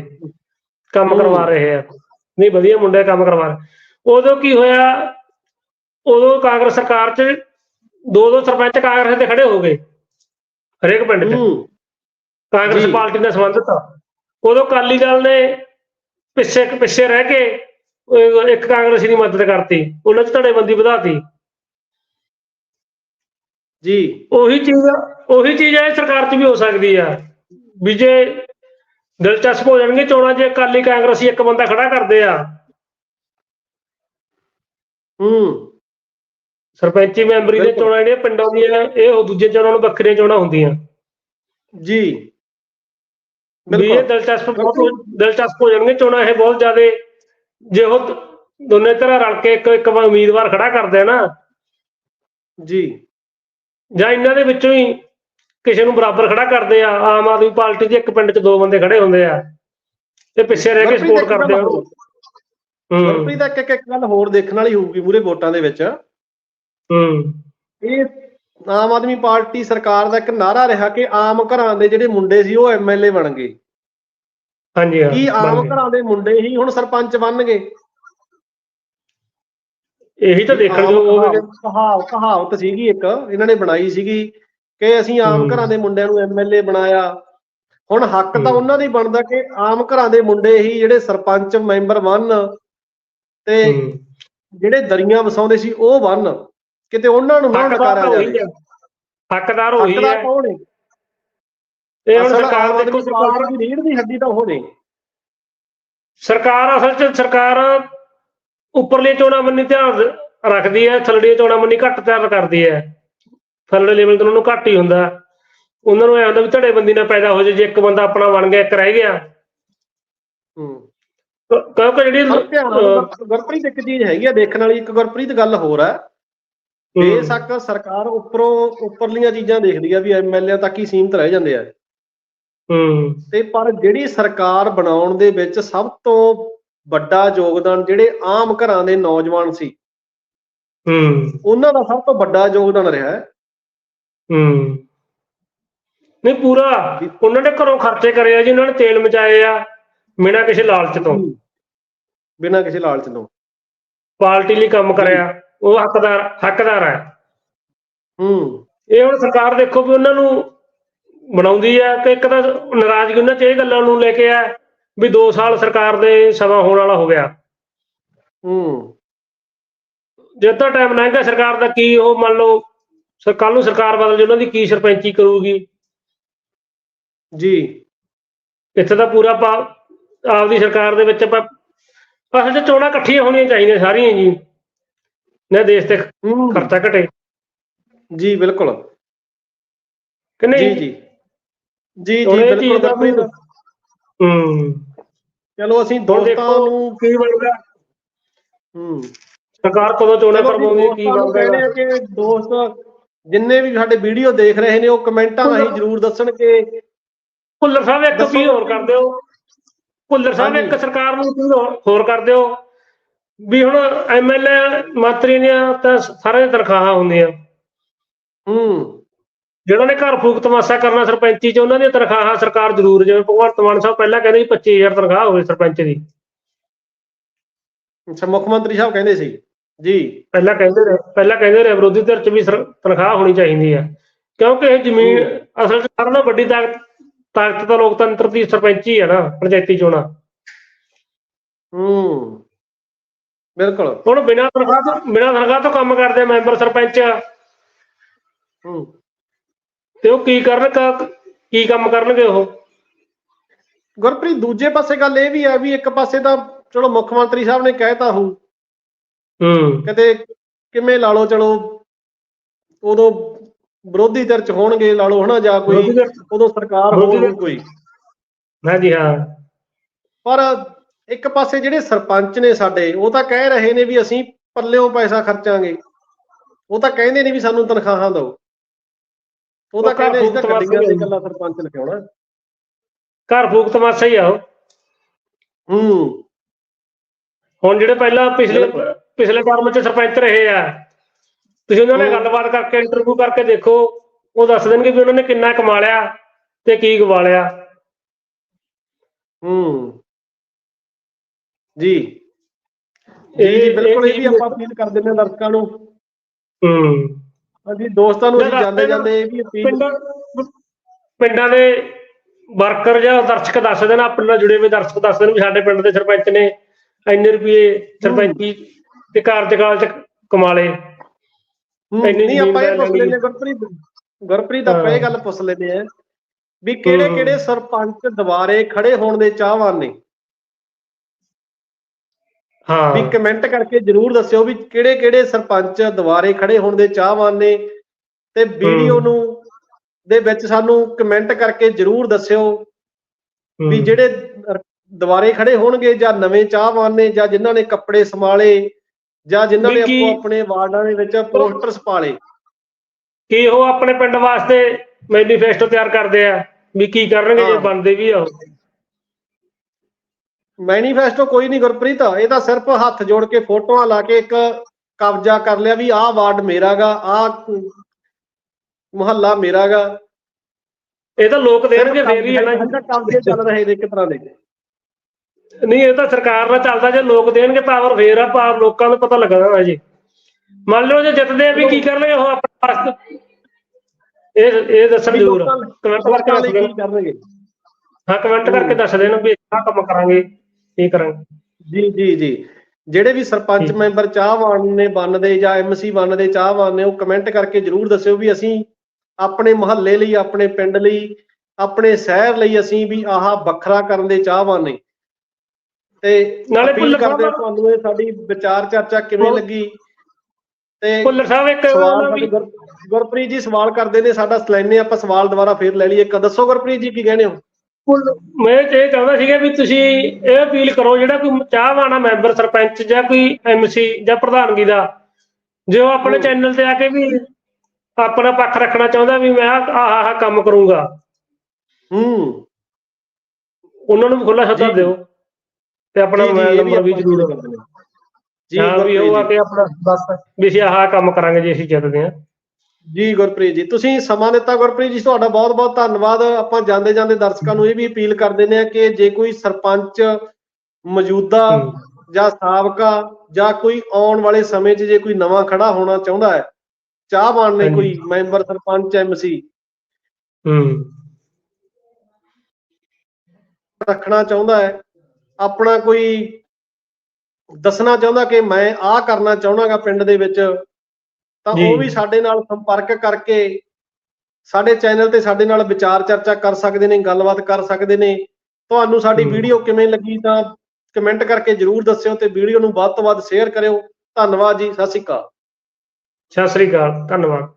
ਕੰਮ। ਕਰਵਾ ਰਹੇ ਆ। ਨਹੀਂ ਵਧੀਆ ਮੁੰਡੇ ਕੰਮ ਕਰਵਾ ਰਹੇ। ਉਦੋਂ ਕੀ ਹੋਇਆ? ਉਦੋਂ ਕਾਂਗਰਸ ਸਰਕਾਰ 'ਚ ਦੋ ਦੋ ਸਰਪੰਚ ਕਾਂਗਰਸ ਦੇ ਖੜੇ ਹੋ ਗਏ ਹਰੇਕ ਪਿੰਡ 'ਚ। ਕਾਂਗਰਸ। ਪਾਰਟੀ ਨਾਲ ਸੰਬੰਧਿਤ ਉਦੋਂ ਅਕਾਲੀ ਦਲ ਨੇ ਪਿੱਛੇ ਪਿੱਛੇ ਰਹਿ ਕੇ ਇੱਕ ਕਾਂਗਰਸੀ ਦੀ ਮਦਦ ਕਰਤੀ ਉਹਨਾਂ 'ਚ ਧੜੇਬੰਦੀ ਵਧਾਤੀ। ਜੀ। ਉਹੀ ਚੀਜ਼ ਉਹੀ ਚੀਜ਼ ਹੈ ਸਰਕਾਰ 'ਚ ਵੀ ਹੋ ਸਕਦੀ ਆ ਵੀ ਜੇ ਦਿਲਚਸਪ ਹੋ ਜਾਣਗੇ ਚੋਣਾਂ 'ਚ ਅਕਾਲੀ ਕਾਂਗਰਸੀ ਇੱਕ ਬੰਦਾ ਖੜਾ ਕਰਦੇ ਆ। ਹੂੰ। ਸਰਪੰਚੀ ਮੈਂਬਰੀ ਦੇ। ਚੋਣਾਂ ਜਿਹੜੀਆਂ ਪਿੰਡਾਂ ਦੀਆਂ ਇਹ ਉਹ ਦੂਜੇ ਚੋਣਾਂ ਨੂੰ ਵੱਖਰੀਆਂ ਚੋਣਾਂ ਹੁੰਦੀਆਂ। ਜੀ। ਵੀ ਇਹ ਦਿਲਚਸਪ ਬਹੁਤ ਦਿਲਚਸਪ ਹੋ ਜਾਣਗੇ ਚੋਣਾਂ ਇਹ ਬਹੁਤ ਜ਼ਿਆਦੇ ਜੇ ਉਹ ਦ- ਦੋਨੇ ਤਰ੍ਹਾਂ ਰਲ ਕੇ ਇੱਕ ਇੱਕ ਉਮੀਦਵਾਰ ਖੜਾ ਕਰਦੇ ਨਾ। ਜੀ। ਜਾਂ ਇਹਨਾਂ ਦੇ ਵਿੱਚੋਂ ਹੀ ਕਿਸੇ ਨੂੰ ਬਰਾਬਰ ਖੜਾ ਕਰਦੇ ਆ। ਆਮ ਆਦਮੀ ਪਾਰਟੀ ਦੇ ਇੱਕ ਪਿੰਡ 'ਚ ਦੋ ਬੰਦੇ ਖੜੇ ਹੁੰਦੇ ਆ। ਤੇ ਪਿੱਛੇ ਰਹਿ ਕੇ ਸਪੋਰਟ ਕਰਦੇ ਆ। ਗੁਰਪ੍ਰੀਤ ਇੱਕ ਇੱਕ ਇੱਕ ਗੱਲ ਹੋਰ ਦੇਖਣ ਵਾਲੀ ਹੋਊਗੀ ਮੂਰੇ ਵੋਟਾਂ ਦੇ ਵਿੱਚ। ਹੂੰ। ਇਹ ਆਮ ਆਦਮੀ ਪਾਰਟੀ ਸਰਕਾਰ ਦਾ ਇੱਕ ਨਾਰਾ ਰਿਹਾ ਕਿ ਆਮ ਘਰਾਂ ਦੇ ਜਿਹੜੇ ਮੁੰਡੇ ਸੀ ਉਹ ਐਮਐਲਏ ਬਣ ਗਏ। ਹਾਂਜੀ ਹਾਂ ਕੀ ਆਮ ਬਣ। ਘਰਾਂ ਦੇ ਮੁੰਡੇ ਹੀ ਹੁਣ ਸਰਪੰਚ ਬਣਨਗੇ ਇਹੀ ਤਾਂ ਦੇਖਣ ਆਮ ਜੋ ਹੋਵੇ ਕਹਾਵਤ- ਸੀਗੀ ਇੱਕ ਇਹਨਾਂ ਨੇ ਬਣਾਈ ਸੀਗੀ ਕਿ ਅਸੀਂ ਆਮ। ਘਰਾਂ ਦੇ ਮੁੰਡਿਆਂ ਨੂੰ ਐਮਐਲਏ ਬਣਾਇਆ ਹੁਣ ਹੱਕ ਤਾਂ। ਉਹਨਾਂ ਦੀ ਬਣਦਾ ਕਿ ਆਮ ਘਰਾਂ ਦੇ ਮੁੰਡੇ ਹੀ ਜਿਹੜੇ ਸਰਪੰਚ ਮੈਂਬਰ ਬਣਨ ਤੇ। ਜਿਹੜੇ ਦਰੀਆਂ ਵਸਾਉਂਦੇ ਸੀ ਉਹ ਬਣਨ ਕਿਤੇ ਉਹਨਾਂ ਨੂੰ ਨਾ ਤਾਂ ਜਾਵੇ ਉਹੀ ਹੱਕਦਾਰ ਉਹੀ ਹੱਕਦਾਰ ਹੈ ਕੌਣ ਹੈ ਇਹ ਹੁਣ ਸਰਕਾਰ ਦੇਖੋ ਸਰਕਾਰ ਦੀ ਰੀੜ ਦੀ ਹੱਡੀ ਤਾਂ ਉਹ ਨੇ। ਸਰਕਾਰ ਅਸਲ 'ਚ ਸਰਕਾਰ ਉੱਪਰਲੀ ਚੋਣਾਂ ਮੰਨੀ ਧਿਆਨ ਰੱਖਦੀ ਹੈ ਥੱਲੜੀ ਚੋਣਾਂ ਮੰਨੀ ਘੱਟ ਧਿਆਨ ਕਰਦੀ ਹੈ। ਥੱਲੜੇ ਲੈਵਲ ਤੇ ਉਹਨਾਂ ਨੂੰ ਘੱਟ ਹੀ ਹੁੰਦਾ। ਉਹਨਾਂ ਨੂੰ ਐ ਹੁੰਦਾ ਵੀ ਧੜੇਬੰਦੀ ਨਾ ਪੈਦਾ ਹੋ ਜੇ ਇੱਕ ਬੰਦਾ ਆਪਣਾ ਬਣ ਗਿਆ ਇੱਕ ਰਹਿ ਗਿਆ। ਹੂੰ। ਕਿਉਂਕਿ ਜਿਹੜੀ ਗੁਰਪ੍ਰੀਤ ਇੱਕ ਚੀਜ਼ ਹੈਗੀ ਆ ਦੇਖਣ ਵਾਲੀ ਇੱਕ ਗੁਰਪ੍ਰੀਤ ਗੱਲ ਹੋਰ ਹੈ ਹੂੰ, ਬੇਸ਼ੱਕ ਸਰਕਾਰ ਉੱਪਰੋਂ ਉੱਪਰਲੀਆਂ ਚੀਜ਼ਾਂ ਦੇਖਦੀ ਆ ਵੀ ਐਮਐਲਏ ਤੱਕ ਹੀ ਸੀਮਤ ਰਹਿ ਜਾਂਦੇ ਆ। ਹੂੰ। ਤੇ ਪਰ ਜਿਹੜੀ ਸਰਕਾਰ ਬਣਾਉਣ ਦੇ ਵਿੱਚ ਸਭ ਤੋਂ ਵੱਡਾ ਯੋਗਦਾਨ ਜਿਹੜੇ ਆਮ ਘਰਾਂ ਦੇ ਨੌਜਵਾਨ ਸੀ ਹੂੰ। ਉਹਨਾਂ ਦਾ ਸਭ ਤੋਂ ਵੱਡਾ ਯੋਗਦਾਨ ਰਿਹਾ ਹੈ। ਹੂੰ। ਨਹੀਂ ਪੂਰਾ ਉਹਨਾਂ ਨੇ ਘਰੋਂ ਖਰਚੇ ਕਰੇ ਆ ਜੀ ਉਹਨਾਂ ਨੇ ਤੇਲ ਮਚਾਏ ਆ ਬਿਨਾਂ ਕਿਸੇ ਲਾਲਚ ਤੋਂ। ਬਿਨਾਂ ਕਿਸੇ ਲਾਲਚ ਤੋਂ। ਪਾਰਟੀ ਲਈ ਕੰਮ ਕਰਿਆ ਉਹ ਹੱਕਦਾਰ ਹੱਕਦਾਰ ਹੈ। ਹੂੰ। ਇਹ ਹੁਣ ਸਰਕਾਰ ਦੇਖੋ ਵੀ ਉਹਨਾਂ ਨੂੰ ਬਣਾਉਂਦੀ ਆ ਕਿ ਇੱਕ ਤਾਂ ਨਾਰਾਜ਼ਗੀ ਉਹਨਾਂ ਚ ਇਹ ਗੱਲਾਂ ਨੂੰ ਲੈ ਕੇ ਆ ਵੀ 2 ਸਾਲ ਸਰਕਾਰ ਦੇ ਸਮਾਂ ਹੋਣ ਵਾਲਾ ਹੋ ਗਿਆ। ਹੂੰ। ਜਦ ਤਾਂ ਟਾਈਮ ਲੰਘ ਗਿਆ ਸਰਕਾਰ ਦਾ ਕੀ ਉਹ ਮੰਨ ਲਓ ਸਰ ਕੱਲ ਨੂੰ ਸਰਕਾਰ ਬਦਲ ਜੇ ਉਹਨਾਂ ਦੀ ਕੀ ਸਰਪੰਚੀ ਕਰੂਗੀ? ਜੀ। ਇੱਥੇ ਤਾਂ ਪੂਰਾ ਆਪਦੀ ਸਰਕਾਰ ਦੇ ਵਿੱਚ ਆਪਾਂ ਅਸਲ 'ਚ ਚੋਣਾਂ ਇਕੱਠੀਆਂ ਹੋਣੀਆਂ ਚਾਹੀਦੀਆਂ ਸਾਰੀਆਂ ਜੀ। ਨਾ ਦੇਸ਼ ਤੇ ਹੂੰ। ਖਰਚਾ ਘਟੇ। ਜੀ ਬਿਲਕੁਲ। ਕਿ ਨਹੀਂ? ਜੀ ਜੀ। ਜੀ ਇਹ ਬਿਲਕੁਲ ਗੁਰਪ੍ਰੀਤ। ਹੂੰ। ਚਲੋ ਅਸੀਂ ਦੋਸਤਾਂ ਨੂੰ ਕੀ ਬਣਦਾ। ਹੂੰ। ਸਰਕਾਰ ਕਦੋਂ ਚੋਣਾਂ ਜੀ, ਕਰਵਾਉਂਦੀ ਕੀ ਬਣਦਾ ਕਹਿੰਦੇ ਆ ਕਿ ਦੋਸਤ ਜਿੰਨੇ ਵੀ ਸਾਡੇ ਵੀਡੀਓ ਦੇਖ ਰਹੇ ਨੇ ਉਹ ਕਮੈਂਟਾਂ ਰਾਹੀਂ ਜਰੂਰ ਦੱਸਣ ਕਿ ਭੁੱਲਰ ਸਾਹਿਬ ਇੱਕ ਕੀ ਹੋਰ ਕਰ ਦਿਓ। ਭੁੱਲਰ ਸਾਹਿਬ। ਇੱਕ ਸਰਕਾਰ ਨੂੰ ਹੋਰ- ਹੋਰ ਕਰ ਦਿਓ। ਵੀ ਹੁਣ ਐਮਐਲਏ ਮੰਤਰੀ ਦੀਆਂ ਤਾਂ ਸਾਰਿਆਂ ਦੀਆਂ ਤਨਖਾਹਾਂ ਹੁੰਦੀਆਂ। ਹੂੰ। ਜਿਹੜਾ ਨੇ ਘਰ ਫੂਕ ਤਮਾਸ਼ਾ ਕਰਨਾ ਸਰਪੰਚੀ ਚ ਉਹਨਾਂ ਦੀਆਂ ਤਨਖਾਹਾਂ ਸਰਕਾਰ ਜ਼ਰੂਰ ਜਿਵੇਂ ਭਗਵੰਤ ਮਾਨ ਸਾਹਿਬ ਪਹਿਲਾਂ ਕਹਿੰਦੇ ਸੀ 25000 ਤਨਖਾਹ ਹੋਵੇ ਸਰਪੰਚ ਦੀ। ਅੱਛਾ ਮੁੱਖ ਮੰਤਰੀ ਸਾਹਿਬ ਕਹਿੰਦੇ ਸੀ? ਜੀ। ਪਹਿਲਾਂ ਕਹਿੰਦੇ ਰਹੇ ਪਹਿਲਾਂ ਕਹਿੰਦੇ ਰਹੇ ਵਿਰੋਧੀ ਧਿਰ ਚ ਵੀ ਸਰ- ਤਨਖਾਹ ਹੋਣੀ ਚਾਹੀਦੀ ਹੈ ਕਿਉਂਕਿ ਇਹ ਜ਼ਮੀਨ ਅਸਲ ਚ ਨਾਲੋਂ ਵੱਡੀ ਤਾਕਤ ਤਾਕਤ ਤਾਂ ਲੋਕਤੰਤਰ ਦੀ ਸਰਪੰਚੀ ਹੈ ਨਾ ਪੰਚਾਇਤੀ ਚੋਣਾਂ। ਹੂੰ। ਬਿਲਕੁਲ। ਹੁਣ ਬਿਨਾਂ ਤਨਖਾਹ ਤੋਂ ਬਿਨਾਂ ਤਨਖਾਹ ਤੋਂ ਕੰਮ ਕਰਦੇ ਮੈਂਬਰ ਸਰਪੰਚ ਹੂੰ। ਤੇ ਉਹ ਕੀ ਕਰਨ ਕ- ਕੀ ਕੰਮ ਕਰਨਗੇ ਉਹ? ਗੁਰਪ੍ਰੀਤ ਦੂਜੇ ਪਾਸੇ ਗੱਲ ਇਹ ਵੀ ਹੈ ਵੀ ਇੱਕ ਪਾਸੇ ਤਾਂ ਚਲੋ ਮੁੱਖ ਮੰਤਰੀ ਸਾਹਿਬ ਨੇ ਕਹਿਤਾ ਹੋ ਹੂੰ। ਕਿਤੇ ਕਿਵੇਂ ਲਾ ਲਓ ਚਲੋ ਉਦੋਂ ਵਿਰੋਧੀ ਧਿਰ ਚ ਹੋਣਗੇ ਲਾ ਲਓ ਹਨਾ ਜਾਂ ਕੋਈ ਵਿਰੋਧੀ ਧਿਰ- ਉਦੋਂ ਸਰਕਾਰ ਵਿਰੋਧੀ ਹੋਊਗੀ ਧਿਰ- ਕੋਈ। ਹਾਂਜੀ ਹਾਂ। ਪਰ ਇੱਕ ਪਾਸੇ ਜਿਹੜੇ ਸਰਪੰਚ ਨੇ ਸਾਡੇ ਉਹ ਤਾਂ ਕਹਿ ਰਹੇ ਨੇ ਵੀ ਅਸੀਂ ਪੱਲਿਓਂ ਪੈਸਾ ਖਰਚਾਂਗੇ। ਉਹ ਤਾਂ ਕਹਿੰਦੇ ਨੇ ਵੀ ਸਾਨੂੰ ਤਨਖਾਹਾਂ ਦਿਓ। ਉਹ ਤਾਂ ਕਹਿੰਦੇ ਅਸੀਂ ਤਾਂ ਗੱਡੀਆਂ ਦੇ ਗੱਲਾਂ ਸਰਪੰਚ ਲਿਖਾਉਣਾ ਘਰ ਫੂਕ ਤਮਾਸ਼ਾ ਹੀ ਆ ਉਹ। ਹੂੰ। ਹੁਣ ਜਿਹੜੇ ਪਹਿਲਾਂ ਪਿਛਲੇ। ਪਿਛਲੇ ਟਰਮ 'ਚ ਸਰਪੰਚ ਰਹੇ ਆ ਤੁਸੀਂ ਉਹਨਾਂ ਨਾਲ। ਗੱਲਬਾਤ ਕਰਕੇ ਇੰਟਰਵਿਊ ਕਰਕੇ ਦੇਖੋ ਉਹ ਦੱਸ ਦੇਣਗੇ ਵੀ ਉਹਨਾਂ ਨੇ ਕਿੰਨਾ ਕਮਾ ਲਿਆ ਤੇ ਕੀ ਗਵਾ ਲਿਆ ਹੂੰ। ਜੀ। ਇਹ- ਬਿਲਕੁਲ ਇਹ ਵੀ ਆਪਾਂ ਅਪੀਲ ਕਰ ਦਿੰਦੇ ਹਾਂ ਦਰਸ਼ਕਾਂ ਨੂੰ। ਹੂੰ। ਹਾਂਜੀ ਦੋਸਤਾਂ ਨੂੰ ਅਸੀਂ ਜਾਂਦੇ ਜਾਂਦੇ ਇਹ ਵੀ ਅਪੀਲ ਪਿੰਡਾਂ ਪਿੰਡਾਂ ਦੇ ਵਰਕਰ ਜਾਂ ਦਰਸ਼ਕ ਦੱਸ ਦੇਣ ਆਪਣੇ ਨਾਲ ਜੁੜੇ ਹੋਏ ਦਰਸ਼ਕ ਦੱਸ ਦੇਣ ਵੀ ਸਾਡੇ ਪਿੰਡ ਦੇ ਸਰਪੰਚ ਨੇ ਇੰਨੇ ਰੁਪਏ ਸਰਪੰਚੀ ਤੇ ਕਾਰਜਕਾਲ 'ਚ ਕਮਾ ਲਏ ਨਹੀਂ ਆਪਾਂ ਇਹ ਪੁੱਛ ਲੈ ਲੈਂਦੇ ਹਾਂ ਗੁਰਪ੍ਰੀਤ ਗੁਰਪ੍ਰੀਤ ਆਪਾਂ ਇਹ। ਗੱਲ ਪੁੱਛ ਲੈਂਦੇ ਆ ਵੀ ਕਿਹੜੇ। ਕਿਹੜੇ ਸਰਪੰਚ ਦੁਬਾਰੇ ਖੜੇ ਹੋਣ ਦੇ ਚਾਹਵਾਨ ਨੇ ਹਾਂ ਵੀ ਕਮੈਂਟ ਕਰਕੇ ਜਰੂਰ ਦੱਸਿਓ ਵੀ ਕਿਹੜੇ ਕਿਹੜੇ ਸਰਪੰਚ ਦੁਬਾਰੇ ਖੜੇ ਹੋਣ ਦੇ ਚਾਹਵਾਨ ਨੇ ਤੇ ਵੀਡੀਓ। ਨੂੰ ਦੇ ਵਿੱਚ ਸਾਨੂੰ ਕਮੈਂਟ ਕਰਕੇ ਜਰੂਰ ਦੱਸਿਓ ਵੀ। ਜਿਹੜੇ ਰ- ਦੁਬਾਰੇ ਖੜੇ ਹੋਣਗੇ ਜਾਂ ਨਵੇਂ ਚਾਹਵਾਨ ਨੇ ਜਾਂ ਜਿਨ੍ਹਾਂ ਨੇ ਕੱਪੜੇ ਸੰਭਾਲੇ ਜਾਂ ਜਿਨ੍ਹਾਂ ਨੇ ਆਪੋ ਆਪਣੇ ਵਾਰਡਾਂ ਦੇ ਵਿੱਚ ਪੋਸਟਰਸ ਪਾਲੇ ਕੀ ਉਹ ਆਪਣੇ ਪਿੰਡ ਵਾਸਤੇ ਮੈਨੀਫੈਸਟੋ ਤਿਆਰ ਕਰਦੇ ਆ ਵੀ ਕੀ ਕਰਨਗੇ ਜੇ। ਬਣਦੇ ਵੀ ਆ ਉਹ। ਮੈਨੀਫੈਸਟੋ ਕੋਈ ਨਹੀਂ ਗੁਰਪ੍ਰੀਤ। ਇਹ ਤਾਂ ਸਿਰਫ ਹੱਥ ਜੋੜ ਕੇ ਫੋਟੋਆਂ ਲਾ ਕੇ ਇੱਕ ਕਬਜ਼ਾ ਕਰ ਲਿਆ ਵੀ ਆਹ ਵਾਰਡ ਮੇਰਾਗਾ ਆਹ ਮੁਹੱਲਾ ਮੇਰਾਗਾ। ਇਹ ਤਾਂ ਲੋਕ ਦੇਣਗੇ ਫੇਰ ਹੀ ਆ ਨਾ ਕਬਜ਼ੇ ਚੱਲ ਰਹੇ ਨੇ ਇੱਕ ਤਰ੍ਹਾਂ ਦੇ। ਨਹੀਂ ਇਹ ਤਾਂ ਸਰਕਾਰ ਨਾਲ ਚੱਲਦਾ ਜੇ ਲੋਕ ਦੇਣਗੇ ਪਾਵਰ ਫੇਰ ਆ ਪਾਵਰ ਲੋਕਾਂ ਨੂੰ ਪਤਾ ਲੱਗਣਾ ਨਾ ਜੀ। ਮੰਨ ਲਓ ਜੇ ਜਿੱਤਦੇ ਆ ਵੀ ਕੀ ਕਰਨਗੇ ਉਹ ਆਪਣੇ ਵਾਸਤੇ ਇਹ ਇਹ ਦੱਸਣ ਜ਼ਰੂਰ। ਕਮੈਂਟ ਕਰਕੇ ਦੱਸ ਦੇਣ। ਕਰਨਗੇ? ਹਾਂ ਕਮੈਂਟ ਕਰਕੇ ਦੱਸ ਦੇਣ ਵੀ ਆਹ ਕੰਮ ਕਰਾਂਗੇ। ਇਹ ਕਰਾਂਗੇ? ਜੀ ਜੀ ਜੀ। ਜਿਹੜੇ ਵੀ ਸਰਪੰਚ। ਮੈਂਬਰ ਚਾਹਵਾਨ ਨੇ ਬਣਦੇ ਜਾਂ ਐਮਸੀ ਬਣਦੇ ਚਾਹਵਾਨ ਨੇ ਉਹ ਕਮੈਂਟ ਕਰਕੇ ਜਰੂਰ ਦੱਸਿਓ ਵੀ ਅਸੀਂ ਆਪਣੇ ਮੁਹੱਲੇ ਲਈ ਆਪਣੇ ਪਿੰਡ ਲਈ ਆਪਣੇ ਸ਼ਹਿਰ ਲਈ ਅਸੀਂ ਵੀ ਆਹ ਵੱਖਰਾ ਕਰਨ ਦੇ ਚਾਹਵਾਨ ਨੇ। ਤੇ ਨਾਲੇ ਭੁੱਲਰ ਕਰਦੇ ਤੁਹਾਨੂੰ ਇਹ ਸਾਡੀ ਵਿਚਾਰ ਚਰਚਾ ਕਿਵੇਂ ਲੱਗੀ? ਤੇ ਭੁੱਲਰ ਸਾਹਿਬ ਇੱਕ ਸਾਡੇ ਵੀ ਗੁਰ- ਗੁਰਪ੍ਰੀਤ ਜੀ ਸਵਾਲ ਕਰਦੇ ਨੇ ਸਾਡਾ ਲੈਣੇ ਆਪਾਂ ਸਵਾਲ ਦੁਬਾਰਾ ਫੇਰ ਲੈ ਲਈਏ। ਇੱਕ ਦੱਸੋ ਗੁਰਪ੍ਰੀਤ ਜੀ ਕੀ ਕਹਿੰਦੇ ਹੋ? ਭੁੱਲ- ਮੈਂ ਇਹ ਚਾਹੁੰਦਾ ਸੀਗਾ ਵੀ ਤੁਸੀਂ ਇਹ ਅਪੀਲ ਕਰੋ ਜਿਹੜਾ ਕੋਈ ਚਾਹਵਾਨਾ ਮੈਂਬਰ ਸਰਪੰਚ ਜਾਂ ਕੋਈ ਐਮਸੀ ਜਾਂ ਪ੍ਰਧਾਨਗੀ ਦਾ ਜੇ ਉਹ ਆਪਣੇ। ਚੈਨਲ ਤੇ ਆ ਕੇ ਵੀ ਆਪਣਾ ਪੱਖ ਰੱਖਣਾ ਚਾਹੁੰਦਾ ਵੀ ਮੈਂ ਆਹ ਆਹ ਕੰਮ ਕਰੂੰਗਾ ਹੂੰ ਉਹਨਾਂ ਨੂੰ ਵੀ ਖੁੱਲਾ ਸੱਦਾ। ਦਿਓ ਤੇ ਆਪਣਾ ਮੋਬਾਈਲ ਨੰਬਰ ਵੀ ਜ਼ਰੂਰ। ਜੀ ਵੀ ਉਹ ਆ ਕੇ ਆਪਣਾ ਦੱਸ ਵੀ ਅਸੀਂ ਆਹ ਆਹ ਕੰਮ ਕਰਾਂਗੇ ਜੇ ਅਸੀਂ ਜਿੱਤਦੇ ਹਾਂ ਜੀ ਗੁਰਪ੍ਰੀਤ ਜੀ ਤੁਸੀਂ ਸਮਾਂ ਦਿੱਤਾ ਗੁਰਪ੍ਰੀਤ ਜੀ ਤੁਹਾਡਾ ਬਹੁਤ ਬਹੁਤ ਧੰਨਵਾਦ। ਆਪਾਂ ਜਾਂਦੇ ਜਾਂਦੇ ਦਰਸ਼ਕਾਂ ਨੂੰ ਇਹ ਵੀ ਅਪੀਲ ਕਰ ਦਿੰਦੇ ਆ ਕਿ ਜੇ ਕੋਈ ਸਰਪੰਚ ਮੌਜੂਦਾ ਜਾਂ ਸਾਬਕਾ ਜਾਂ ਕੋਈ ਆਉਣ ਵਾਲੇ ਸਮੇਂ 'ਚ ਜੇ ਕੋਈ ਨਵਾਂ ਖੜਾ ਹੋਣਾ ਚਾਹੁੰਦਾ ਹੈ ਚਾਹ ਬਣਨੇ ਹਾਂਜੀ। ਕੋਈ ਮੈਂਬਰ ਸਰਪੰਚ ਐਮਸੀ ਹੂੰ। ਰੱਖਣਾ ਚਾਹੁੰਦਾ ਹੈ। ਆਪਣਾ ਕੋਈ ਦੱਸਣਾ ਚਾਹੁੰਦਾ ਕਿ ਮੈਂ ਆਹ ਕਰਨਾ ਚਾਹੁੰਦਾਗਾ ਪਿੰਡ ਦੇ ਵਿੱਚ। ਤਾਂ। ਉਹ ਵੀ ਸਾਡੇ ਨਾਲ ਸੰਪਰਕ ਕਰਕੇ ਸਾਡੇ ਚੈਨਲ ਤੇ ਸਾਡੇ ਨਾਲ ਵਿਚਾਰ ਚਰਚਾ ਕਰ ਸਕਦੇ ਨੇ ਗੱਲਬਾਤ ਕਰ ਸਕਦੇ ਨੇ ਤੁਹਾਨੂੰ ਸਾਡੀ। ਵੀਡੀਓ ਕਿਵੇਂ ਲੱਗੀ ਤਾਂ ਕਮੈਂਟ ਕਰਕੇ ਜਰੂਰ ਦੱਸਿਓ ਤੇ ਵੀਡੀਓ ਨੂੰ ਵੱਧ ਤੋਂ ਵੱਧ ਸ਼ੇਅਰ ਕਰਿਓ ਧੰਨਵਾਦ ਜੀ ਸਤਿ ਸ਼੍ਰੀ ਅਕਾਲ ਸਤਿ ਸ੍ਰੀ ਅਕਾਲ ਧੰਨਵਾਦ